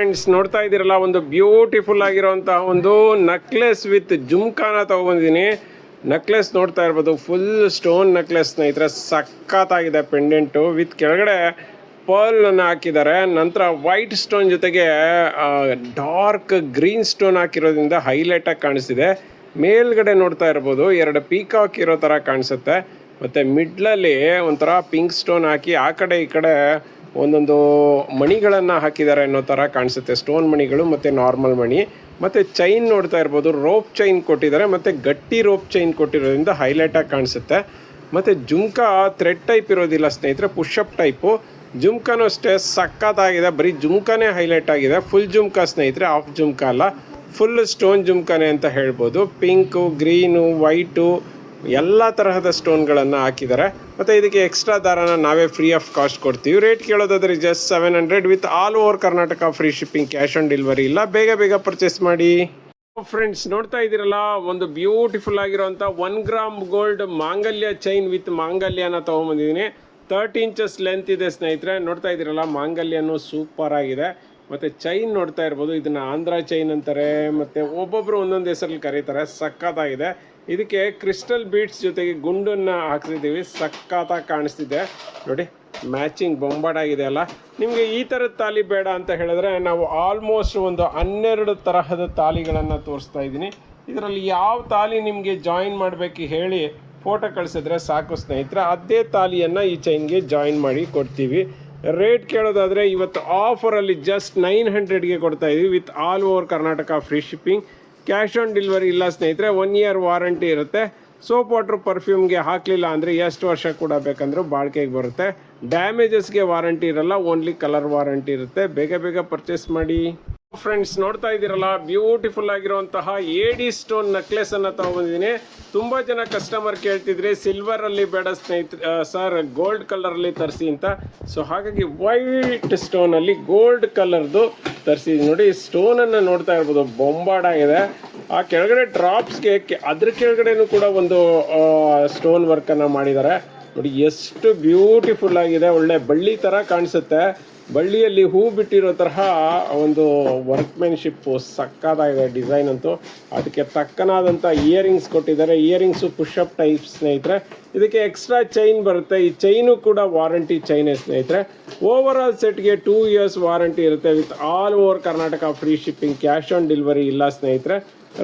Friends ನೋಡ್ತಾ ಇದ್ದೀರಲ್ಲ, ಒಂದು ಬ್ಯೂಟಿಫುಲ್ ಆಗಿರುವಂತಹ ಒಂದು ನಕ್ಲೆಸ್ ವಿತ್ ಜುಮ್ಕಾನ ತಗೊಬಂದಿದ್ದೀನಿ. ನಕ್ಲೆಸ್ ನೋಡ್ತಾ ಇರ್ಬೋದು ಫುಲ್ ಸ್ಟೋನ್ ನಕ್ಲೆಸ್ ಸ್ನೇಹಿತರೆ, ಸಖತ್ತಾಗಿದೆ ಪೆಂಡೆಂಟು ವಿತ್ ಕೆಳಗಡೆ ಪರ್ಲ್ ಅನ್ನು ಹಾಕಿದ್ದಾರೆ, ನಂತರ ವೈಟ್ ಸ್ಟೋನ್ ಜೊತೆಗೆ ಡಾರ್ಕ್ ಗ್ರೀನ್ ಸ್ಟೋನ್ ಹಾಕಿರೋದ್ರಿಂದ ಹೈಲೈಟ್ ಆಗಿ ಕಾಣಿಸ್ತಿದೆ. ಮೇಲ್ಗಡೆ ನೋಡ್ತಾ ಇರ್ಬೋದು, ಎರಡು ಪೀಕಾಕ್ ಇರೋ ತರ ಕಾಣಿಸುತ್ತೆ. ಮತ್ತೆ ಮಿಡ್ಲಲ್ಲಿ ಒಂಥರ ಪಿಂಕ್ ಸ್ಟೋನ್ ಹಾಕಿ, ಆ ಕಡೆ ಈ ಕಡೆ ಒಂದೊಂದು ಮಣಿಗಳನ್ನು ಹಾಕಿದ್ದಾರೆ ಅನ್ನೋ ಥರ ಕಾಣಿಸುತ್ತೆ. ಸ್ಟೋನ್ ಮಣಿಗಳು ಮತ್ತು ನಾರ್ಮಲ್ ಮಣಿ, ಮತ್ತು ಚೈನ್ ನೋಡ್ತಾ ಇರ್ಬೋದು. ರೋಪ್ ಚೈನ್ ಕೊಟ್ಟಿದ್ದಾರೆ, ಮತ್ತು ಗಟ್ಟಿ ರೋಪ್ ಚೈನ್ ಕೊಟ್ಟಿರೋದ್ರಿಂದ ಹೈಲೈಟಾಗಿ ಕಾಣಿಸುತ್ತೆ. ಮತ್ತು ಜುಮ್ಕಾ ಥ್ರೆಡ್ ಟೈಪ್ ಇರೋದಿಲ್ಲ ಸ್ನೇಹಿತರೆ ಪುಷಪ್ ಟೈಪು. ಜುಮ್ಕಾನು ಅಷ್ಟೇ ಸಕ್ಕತ್ತಾಗಿದೆ ಬರೀ ಜುಮ್ಕಾನೇ ಹೈಲೈಟ್ ಆಗಿದೆ. ಫುಲ್ ಜುಮ್ಕಾ ಸ್ನೇಹಿತರೆ, ಆಫ್ ಜುಮ್ಕಾ ಅಲ್ಲ. ಫುಲ್ ಸ್ಟೋನ್ ಜುಮ್ಕಾನೆ ಅಂತ ಹೇಳ್ಬೋದು. ಪಿಂಕು, ಗ್ರೀನು, ವೈಟು ಎಲ್ಲ ತರಹದ ಸ್ಟೋನ್ಗಳನ್ನು ಹಾಕಿದ್ದಾರೆ. ಮತ್ತು ಇದಕ್ಕೆ ಎಕ್ಸ್ಟ್ರಾ ದಾರನ ನಾವೇ ಫ್ರೀ ಆಫ್ ಕಾಸ್ಟ್ ಕೊಡ್ತೀವಿ. Rate ಕೇಳೋದಾದರೆ just seven hundred with all over Karnataka free shipping cash on delivery ಇಲ್ಲ. ಬೇಗ ಬೇಗ ಪರ್ಚೇಸ್ ಮಾಡಿ. ಫ್ರೆಂಡ್ಸ್ ನೋಡ್ತಾ ಇದ್ದೀರಲ್ಲ, ಒಂದು ಬ್ಯೂಟಿಫುಲ್ ಆಗಿರುವಂಥ ಒನ್ ಗ್ರಾಮ್ ಗೋಲ್ಡ್ ಮಾಂಗಲ್ಯ ಚೈನ್ ವಿತ್ ಮಾಂಗಲ್ಯನ ತೊಗೊಂಬಂದಿದ್ದೀನಿ. ತರ್ಟಿ ಇಂಚಸ್ ಲೆಂತ್ ಇದೆ ಸ್ನೇಹಿತರೆ, ನೋಡ್ತಾ ಇದ್ದೀರಲ್ಲ, ಮಾಂಗಲ್ಯನು ಸೂಪರ್ ಆಗಿದೆ. ಮತ್ತು ಚೈನ್ ನೋಡ್ತಾ ಇರ್ಬೋದು. ಇದನ್ನು ಆಂಧ್ರ ಚೈನ್ ಅಂತಾರೆ, ಮತ್ತು ಒಬ್ಬೊಬ್ಬರು ಒಂದೊಂದು ಹೆಸರಲ್ಲಿ ಕರೀತಾರೆ. ಸಕ್ಕತ್ತಾಗಿದೆ ಇದಕ್ಕೆ ಕ್ರಿಸ್ಟಲ್ ಬೀಟ್ಸ್ ಜೊತೆಗೆ ಗುಂಡನ್ನು ಹಾಕ್ಸಿದ್ದೀವಿ. ಸಕ್ಕತ್ತಾಗಿ ಕಾಣಿಸ್ತಿದೆ. ನೋಡಿ ಮ್ಯಾಚಿಂಗ್ ಬೊಂಬಾಡಾಗಿದೆ ಅಲ್ಲ. ನಿಮಗೆ ಈ ಥರದ ತಾಲಿ ಬೇಡ ಅಂತ ಹೇಳಿದ್ರೆ ನಾವು ಆಲ್ಮೋಸ್ಟ್ ಒಂದು ಹನ್ನೆರಡು ತರಹದ ತಾಲಿಗಳನ್ನು ತೋರಿಸ್ತಾ ಇದ್ದೀನಿ. ಇದರಲ್ಲಿ ಯಾವ ತಾಲಿ ನಿಮಗೆ ಜಾಯಿನ್ ಮಾಡಬೇಕು ಹೇಳಿ ಫೋಟೋ ಕಳಿಸಿದ್ರೆ ಸಾಕು ಸ್ನೇಹಿತರೆ. ಅದೇ ತಾಲಿಯನ್ನು ಈ ಚೈನ್ಗೆ ಜಾಯಿನ್ ಮಾಡಿ ಕೊಡ್ತೀವಿ. ರೇಟ್ ಕೇಳೋದಾದರೆ ಇವತ್ತು ಆಫರಲ್ಲಿ ಜಸ್ಟ್ ನೈನ್ ಹಂಡ್ರೆಡ್ಗೆ ಕೊಡ್ತಾ ಇದೀವಿ with all over Karnataka free shipping cash on delivery ಇಲ್ಲ ಸ್ನೇಹಿತರೆ ಒನ್ ಇಯರ್ ವಾರಂಟಿ ಇರುತ್ತೆ. ಸೋಪ್ ವಾಟ್ರ್ ಪರ್ಫ್ಯೂಮ್ಗೆ ಹಾಕಲಿಲ್ಲ ಅಂದರೆ ಎಷ್ಟು ವರ್ಷ ಕೂಡ ಬೇಕಂದ್ರೂ ಬಾಳಿಕೆಗೆ ಬರುತ್ತೆ. ಡ್ಯಾಮೇಜಸ್ಗೆ ವಾರಂಟಿ ಇರಲ್ಲ ಓನ್ಲಿ ಕಲರ್ ವಾರಂಟಿ ಇರುತ್ತೆ. ಬೇಗ ಬೇಗ ಪರ್ಚೇಸ್ ಮಾಡಿ. ಫ್ರೆಂಡ್ಸ್, ನೋಡ್ತಾ ಇದ್ದೀರಲ್ಲ ಬ್ಯೂಟಿಫುಲ್ ಆಗಿರುವಂತಹ ಏಡಿ ಸ್ಟೋನ್ ನೆಕ್ಲೆಸ್ ಅನ್ನ ತಗೊಂಡಿದ್ದೀನಿ ತುಂಬಾ ಜನ ಕಸ್ಟಮರ್ ಕೇಳ್ತಿದ್ರೆ ಸಿಲ್ವರ್ ಅಲ್ಲಿ ಬೇಡ ಸ್ನೇಹಿತರೆ ಸರ್ ಗೋಲ್ಡ್ ಕಲರ್ ಅಲ್ಲಿ ತರಿಸಿ ಅಂತ. ಸೊ ಹಾಗಾಗಿ ವೈಟ್ ಸ್ಟೋನ್ ಅಲ್ಲಿ ಗೋಲ್ಡ್ ಕಲರ್ದು ತರಿಸಿ. ನೋಡಿ ಸ್ಟೋನ್ ಅನ್ನ ನೋಡ್ತಾ ಇರ್ಬೋದು, ಬೊಂಬಾಡಾಗಿದೆ. ಆ ಕೆಳಗಡೆ ಡ್ರಾಪ್ಸ್ಗೆ ಅದ್ರ ಕೆಳಗಡೆನೂ ಕೂಡ ಒಂದು ಸ್ಟೋನ್ ವರ್ಕ್ ಅನ್ನ ಮಾಡಿದ್ದಾರೆ. ನೋಡಿ, ಎಷ್ಟು ಬ್ಯೂಟಿಫುಲ್ ಆಗಿದೆ, ಒಳ್ಳೆ ಬಳ್ಳಿ ತರ ಕಾಣಿಸುತ್ತೆ. ಬಳ್ಳಿಯಲ್ಲಿ ಹೂ ಬಿಟ್ಟಿರೋ ತರಹ ಒಂದು ವರ್ಕ್ಮೆನ್ಶಿಪ್ ಸಕ್ಕದಾಗಿದೆ ಡಿಸೈನ್ ಅಂತೂ. ಅದಕ್ಕೆ ತಕ್ಕನಾದಂಥ ಇಯರಿಂಗ್ಸ್ ಕೊಟ್ಟಿದ್ದಾರೆ. ಇಯರಿಂಗ್ಸು ಪುಷಪ್ ಟೈಪ್ ಸ್ನೇಹಿತರೆ, ಇದಕ್ಕೆ ಎಕ್ಸ್ಟ್ರಾ ಚೈನ್ ಬರುತ್ತೆ. ಈ ಚೈನು ಕೂಡ ವಾರಂಟಿ ಚೈನೇ ಸ್ನೇಹಿತರೆ. ಓವರ್ ಆಲ್ ಸೆಟ್ಗೆ ಟೂ ಇಯರ್ಸ್ ವಾರಂಟಿ ಇರುತ್ತೆ. With all over Karnataka free shipping cash on delivery ಇಲ್ಲ ಸ್ನೇಹಿತರೆ.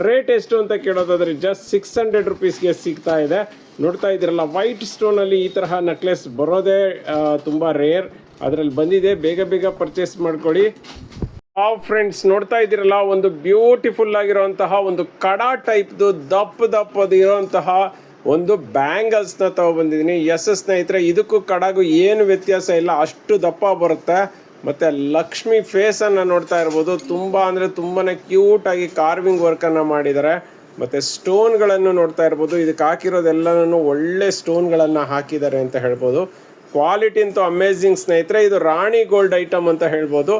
ರೇಟ್ ಎಷ್ಟು ಅಂತ ಕೇಳೋದಾದ್ರೆ ಜಸ್ಟ್ ಸಿಕ್ಸ್ ಹಂಡ್ರೆಡ್ ರುಪೀಸ್ಗೆ ಸಿಗ್ತಾ ಇದೆ. ನೋಡ್ತಾ ಇದ್ದೀರಲ್ಲ ವೈಟ್ ಸ್ಟೋನಲ್ಲಿ ಈ ತರಹ ನೆಕ್ಲೆಸ್ ಬರೋದೇ ತುಂಬ ರೇರ್ ಅದರಲ್ಲಿ ಬಂದಿದೆ, ಬೇಗ ಬೇಗ ಪರ್ಚೇಸ್ ಮಾಡ್ಕೊಳ್ಳಿ ಆ ಫ್ರೆಂಡ್ಸ್ ನೋಡ್ತಾ ಇದ್ದೀರಲ್ಲ, ಒಂದು ಬ್ಯೂಟಿಫುಲ್ ಆಗಿರುವಂತಹ ಒಂದು ಕಡಾ ಟೈಪ್ದು ದಪ್ಪ ದಪ್ಪದು ಇರುವಂತಹ ಒಂದು ಬ್ಯಾಂಗಲ್ಸ್ನ ತಗೊಬಂದಿದ್ದೀನಿ ಎಸ್ ಸ್ನೇಹಿತರೆ, ಇದಕ್ಕೂ ಕಡಾಗೂ ಏನು ವ್ಯತ್ಯಾಸ ಇಲ್ಲ, ಅಷ್ಟು ದಪ್ಪ ಬರುತ್ತೆ. ಮತ್ತು ಲಕ್ಷ್ಮಿ ಫೇಸನ್ನು ನೋಡ್ತಾ ಇರ್ಬೋದು. ತುಂಬ ಅಂದರೆ ತುಂಬಾ ಕ್ಯೂಟಾಗಿ ಕಾರ್ವಿಂಗ್ ವರ್ಕನ್ನು ಮಾಡಿದ್ದಾರೆ. ಮತ್ತು ಸ್ಟೋನ್ಗಳನ್ನು ನೋಡ್ತಾ ಇರ್ಬೋದು. ಇದಕ್ಕೆ ಹಾಕಿರೋದೆಲ್ಲನೂ ಒಳ್ಳೆ ಸ್ಟೋನ್ಗಳನ್ನು ಹಾಕಿದ್ದಾರೆ ಅಂತ ಹೇಳ್ಬೋದು. ಕ್ವಾಲಿಟಿ ಅಂತೂ ಅಮೇಝಿಂಗ್ ಸ್ನೇಹಿತರೆ, ಇದು ರಾಣಿ ಗೋಲ್ಡ್ ಐಟಮ್ ಅಂತ ಹೇಳ್ಬೋದು.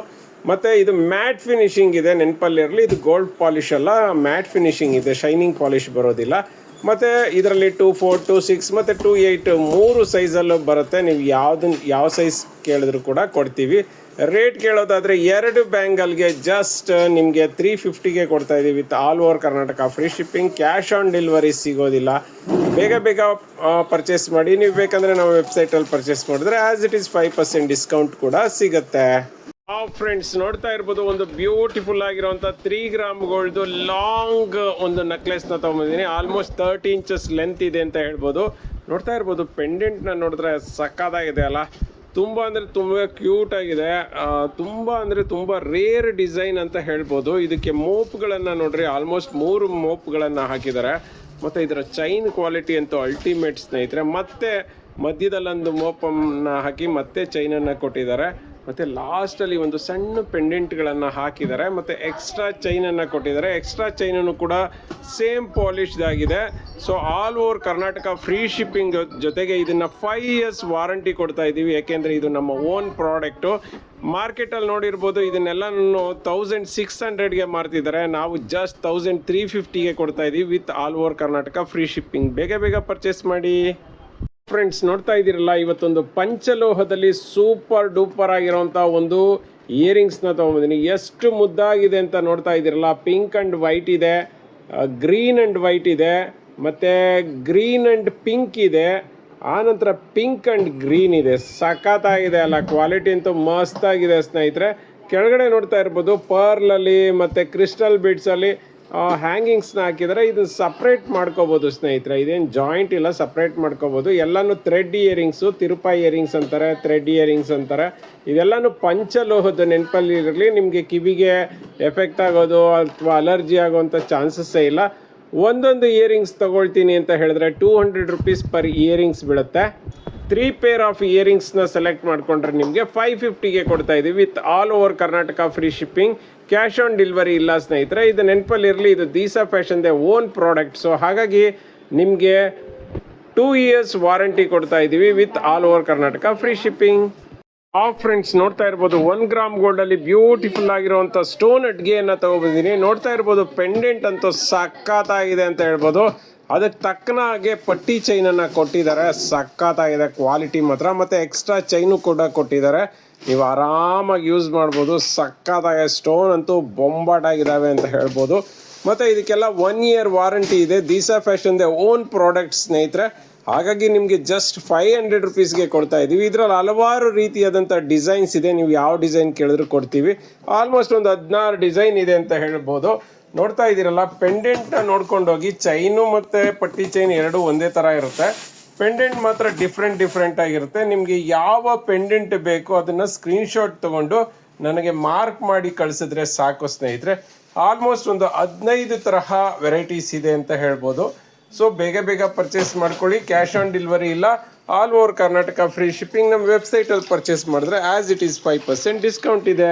ಮತ್ತು ಇದು ಮ್ಯಾಟ್ ಫಿನಿಶಿಂಗ್ ಇದೆ ನೆನಪಲ್ಲಿರಲಿ ಇದು ಗೋಲ್ಡ್ ಪಾಲಿಶ್ ಅಲ್ಲ, ಮ್ಯಾಟ್ ಫಿನಿಶಿಂಗ್ ಇದೆ, ಶೈನಿಂಗ್ ಪಾಲಿಶ್ ಬರೋದಿಲ್ಲ. ಮತ್ತು ಇದರಲ್ಲಿ ಟೂ ಫೋರ್, ಟು ಸಿಕ್ಸ್, ಮತ್ತು ಟೂ ಏಯ್ಟ್ ಮೂರು ಸೈಜಲ್ಲೂ ಬರುತ್ತೆ. ನೀವು ಯಾವ್ದನ್ನ ಯಾವ ಸೈಜ್ ಕೇಳಿದ್ರು ಕೂಡ ಕೊಡ್ತೀವಿ. ರೇಟ್ ಕೇಳೋದಾದರೆ ಎರಡು ಬ್ಯಾಂಗಲ್ಗೆ ಜಸ್ಟ್ ನಿಮಗೆ ತ್ರೀ ಫಿಫ್ಟಿಗೆ ಕೊಡ್ತಾ ಇದ್ದೀವಿ with all over Karnataka, free shipping, cash on delivery ಸಿಗೋದಿಲ್ಲ. ಬೇಗ ಬೇಗ ಪರ್ಚೇಸ್ ಮಾಡಿ. ನೀವು ಬೇಕಂದರೆ ನಾವು ವೆಬ್ಸೈಟಲ್ಲಿ ಪರ್ಚೇಸ್ ಮಾಡಿದ್ರೆ as it is five percent discount ಕೂಡ ಸಿಗುತ್ತೆ. ಆ ಫ್ರೆಂಡ್ಸ್ ನೋಡ್ತಾ ಇರ್ಬೋದು, ಒಂದು ಬ್ಯೂಟಿಫುಲ್ ಆಗಿರುವಂಥ ತ್ರೀ ಗ್ರಾಮ್ ಗೋಲ್ಡ್ ಲಾಂಗ್ ಒಂದು ನೆಕ್ಲೆಸ್ನ ತಗೊಂಡಿದ್ದೀನಿ ಆಲ್ಮೋಸ್ಟ್ ತರ್ಟಿ ಇಂಚಸ್ ಲೆಂತ್ ಇದೆ ಅಂತ ಹೇಳ್ಬೋದು. ನೋಡ್ತಾ ಇರ್ಬೋದು ನ ನೋಡಿದ್ರೆ ಸಕ್ಕದಾಗಿದೆ ಅಲ್ಲ. ತುಂಬ ಅಂದರೆ ತುಂಬ ಕ್ಯೂಟ್ ಆಗಿದೆ. ತುಂಬ ಅಂದರೆ ತುಂಬ ರೇರ್ ಡಿಸೈನ್ ಅಂತ ಹೇಳ್ಬೋದು. ಇದಕ್ಕೆ ಮೋಪ್ಗಳನ್ನು ನೋಡ್ರಿ ಆಲ್ಮೋಸ್ಟ್ ಮೂರು ಮೋಪ್ಗಳನ್ನು ಹಾಕಿದ್ದಾರೆ. ಮತ್ತು ಇದರ ಚೈನ್ ಕ್ವಾಲಿಟಿ ಅಂತೂ ಅಲ್ಟಿಮೇಟ್ ಸ್ನೇಹಿತರೆ ಮತ್ತೆ ಮಧ್ಯದಲ್ಲೊಂದು ಮೋಪನ್ನ ಹಾಕಿ ಮತ್ತೆ ಚೈನನ್ನು ಕೊಟ್ಟಿದ್ದಾರೆ. ಮತ್ತು ಲಾಸ್ಟಲ್ಲಿ ಒಂದು ಸಣ್ಣ ಪೆಂಡೆಂಟ್ಗಳನ್ನು ಹಾಕಿದ್ದಾರೆ. ಮತ್ತು ಎಕ್ಸ್ಟ್ರಾ ಚೈನನ್ನು ಕೊಟ್ಟಿದ್ದಾರೆ. ಎಕ್ಸ್ಟ್ರಾ ಚೈನನ್ನು ಕೂಡ ಸೇಮ್ ಪಾಲಿಶ್ ಆಗಿದೆ so all over Karnataka free shipping ಜೊತೆಗೆ ಇದನ್ನು ಫೈವ್ ಇಯರ್ಸ್ ವಾರಂಟಿ ಕೊಡ್ತಾ ಇದ್ದೀವಿ ಯಾಕೆಂದರೆ ಇದು ನಮ್ಮ ಓನ್ ಪ್ರಾಡಕ್ಟು ಮಾರ್ಕೆಟಲ್ಲಿ ನೋಡಿರ್ಬೋದು ಇದನ್ನೆಲ್ಲ ತೌಸಂಡ್ ಸಿಕ್ಸ್ ಹಂಡ್ರೆಡ್ಗೆ ಮಾರ್ತಿದ್ದಾರೆ. ನಾವು ಜಸ್ಟ್ ತೌಸಂಡ್ ತ್ರೀ ಫಿಫ್ಟಿಗೆ ಕೊಡ್ತಾ ಇದ್ದೀವಿ with all over Karnataka free shipping ಬೇಗ ಬೇಗ ಪರ್ಚೇಸ್ ಮಾಡಿ. ಫ್ರೆಂಡ್ಸ್ ನೋಡ್ತಾ ಇದ್ದೀರಲ್ಲ, ಇವತ್ತೊಂದು ಪಂಚಲೋಹದಲ್ಲಿ ಸೂಪರ್ ಡೂಪರ್ ಆಗಿರೋಂಥ ಒಂದು ಇಯರಿಂಗ್ಸ್ನ ತೊಗೊಂಬಂದಿನಿ. ಎಷ್ಟು ಮುದ್ದಾಗಿದೆ ಅಂತ ನೋಡ್ತಾ ಇದ್ದೀರಲ್ಲ ಪಿಂಕ್ ಆ್ಯಂಡ್ ವೈಟ್ ಇದೆ ಗ್ರೀನ್ ಆ್ಯಂಡ್ ವೈಟ್ ಇದೆ, ಮತ್ತು ಗ್ರೀನ್ ಆ್ಯಂಡ್ ಪಿಂಕ್ ಇದೆ ಆನಂತರ ಪಿಂಕ್ ಆ್ಯಂಡ್ ಗ್ರೀನ್ ಇದೆ. ಸಖತ್ತಾಗಿದೆ ಅಲ್ಲ ಕ್ವಾಲಿಟಿ ಅಂತೂ ಮಸ್ತಾಗಿದೆ ಸ್ನೇಹಿತರೆ. ಕೆಳಗಡೆ ನೋಡ್ತಾ ಇರ್ಬೋದು ಪರ್ಲಲ್ಲಿ ಮತ್ತು ಕ್ರಿಸ್ಟಲ್ ಬಿಡ್ಸಲ್ಲಿ ಹ್ಯಾಂಗಿಂಗ್ಸ್ನ ಹಾಕಿದರೆ ಇದನ್ನ ಸಪ್ರೇಟ್ ಮಾಡ್ಕೋಬೋದು ಸ್ನೇಹಿತರೆ. ಇದೇನು ಜಾಯಿಂಟ್ ಇಲ್ಲ ಸಪ್ರೇಟ್ ಮಾಡ್ಕೋಬೋದು. ಎಲ್ಲನೂ ಥ್ರೆಡ್ ಇಯರಿಂಗ್ಸು ತಿರುಪಾಯಿ ಇಯರಿಂಗ್ಸ್ ಅಂತಾರೆ ಥ್ರೆಡ್ ಇಯರಿಂಗ್ಸ್ ಅಂತಾರೆ. ಇದೆಲ್ಲನೂ ಪಂಚಲೋಹದ ನೆನಪಲ್ಲಿ ಇರಲಿ, ನಿಮಗೆ ಕಿವಿಗೆ ಎಫೆಕ್ಟ್ ಆಗೋದು ಅಥವಾ ಅಲರ್ಜಿ ಆಗೋವಂಥ ಚಾನ್ಸಸ್ಸೇ ಇಲ್ಲ. ಒಂದೊಂದು ಇಯರಿಂಗ್ಸ್ ತಗೊಳ್ತೀನಿ ಅಂತ ಹೇಳಿದ್ರೆ two hundred rupees per earrings ಬೀಳುತ್ತೆ. ತ್ರೀ ಪೇರ್ ಆಫ್ ಇಯರಿಂಗ್ಸ್ನ ಸೆಲೆಕ್ಟ್ ಮಾಡಿಕೊಂಡ್ರೆ ನಿಮಗೆ ಫೈವ್ ಫಿಫ್ಟಿಗೆ ಕೊಡ್ತಾ ಇದ್ದೀವಿ with all over Karnataka free shipping cash on delivery ಇಲ್ಲ ಸ್ನೇಹಿತರೆ, ಇದು ನೆನಪಲ್ಲಿ ಇರಲಿ ಇದು ದೀಸಾ ಫ್ಯಾಷನ್ದೆ ಓನ್ ಪ್ರಾಡಕ್ಟ್. ಸೊ ಹಾಗಾಗಿ ನಿಮಗೆ ಟೂ ಇಯರ್ಸ್ ವಾರಂಟಿ ಕೊಡ್ತಾ ಇದ್ದೀವಿ with all over Karnataka. Free shipping ಆ ಫ್ರೆಂಡ್ಸ್ ನೋಡ್ತಾ ಇರ್ಬೋದು. ಒನ್ ಗ್ರಾಮ್ ಗೋಲ್ಡ್ ಅಲ್ಲಿ ಬ್ಯೂಟಿಫುಲ್ ಆಗಿರುವಂತ ಸ್ಟೋನ್ ಅಡ್ಗೆಯನ್ನು ತಗೊಬಂದಿನಿ. ನೋಡ್ತಾ ಇರ್ಬೋದು ಪೆಂಡೆಂಟ್ ಅಂತೂ ಸಕ್ಕತ್ತಾಗಿದೆ ಅಂತ ಹೇಳ್ಬೋದು. ಅದಕ್ಕೆ ತಕ್ಕನ ಹಾಗೆ ಪಟ್ಟಿ ಚೈನನ್ನು ಕೊಟ್ಟಿದ್ದಾರೆ. ಸಕ್ಕತ್ತಾಗಿದೆ ಕ್ವಾಲಿಟಿ ಮಾತ್ರ. ಮತ್ತೆ ಎಕ್ಸ್ಟ್ರಾ ಚೈನು ಕೂಡ ಕೊಟ್ಟಿದ್ದಾರೆ. ನೀವು ಆರಾಮಾಗಿ ಯೂಸ್ ಮಾಡ್ಬೋದು. ಸಕ್ಕತ್ತಾಗೆ ಸ್ಟೋನ್ ಅಂತೂ ಬೊಂಬಾಟಾಗಿದ್ದಾವೆ ಅಂತ ಹೇಳ್ಬೋದು. ಮತ್ತು ಇದಕ್ಕೆಲ್ಲ ಒನ್ ಇಯರ್ ವಾರಂಟಿ ಇದೆ. ದೀಸಾ ಫ್ಯಾಷನ್ದೇ ಓನ್ ಪ್ರಾಡಕ್ಟ್ ಸ್ನೇಹಿತರೆ. ಹಾಗಾಗಿ ನಿಮಗೆ ಜಸ್ಟ್ ಫೈವ್ ಹಂಡ್ರೆಡ್ ರುಪೀಸ್ಗೆ ಕೊಡ್ತಾ ಇದ್ದೀವಿ ಇದರಲ್ಲಿ ಹಲವಾರು ರೀತಿಯಾದಂಥ ಡಿಸೈನ್ಸ್ ಇದೆ. ನೀವು ಯಾವ ಡಿಸೈನ್ ಕೇಳಿದ್ರು ಕೊಡ್ತೀವಿ. ಆಲ್ಮೋಸ್ಟ್ ಒಂದು ಹದಿನಾರು ಡಿಸೈನ್ ಇದೆ ಅಂತ ಹೇಳ್ಬೋದು. ನೋಡ್ತಾ ಇದ್ದೀರಲ್ಲ ಪೆಂಡೆಂಟ್ನ ನೋಡ್ಕೊಂಡೋಗಿ ಚೈನು ಮತ್ತು ಪಟ್ಟಿ ಚೈನ್ ಎರಡು ಒಂದೇ ಥರ ಇರುತ್ತೆ. ಪೆಂಡೆಂಟ್ ಮಾತ್ರ ಡಿಫ್ರೆಂಟ್ ಡಿಫ್ರೆಂಟ್ ಆಗಿರುತ್ತೆ. ನಿಮಗೆ ಯಾವ ಪೆಂಡೆಂಟ್ ಬೇಕೋ ಅದನ್ನು ಸ್ಕ್ರೀನ್ಶಾಟ್ ತೊಗೊಂಡು ನನಗೆ ಮಾರ್ಕ್ ಮಾಡಿ ಕಳಿಸಿದ್ರೆ ಸಾಕು ಸ್ನೇಹಿತರೆ. ಆಲ್ಮೋಸ್ಟ್ ಒಂದು ಹದಿನೈದು ತರಹ ವೆರೈಟೀಸ್ ಇದೆ ಅಂತ ಹೇಳ್ಬೋದು. ಸೊ ಬೇಗ ಬೇಗ ಪರ್ಚೇಸ್ ಮಾಡ್ಕೊಳ್ಳಿ. ಕ್ಯಾಶ್ ಆನ್ ಡೆಲಿವರಿ ಇಲ್ಲ. All over Karnataka free shipping ನಮ್ಮ ವೆಬ್ಸೈಟಲ್ಲಿ ಪರ್ಚೇಸ್ ಮಾಡಿದ್ರೆ as it is five percent discount ಇದೆ.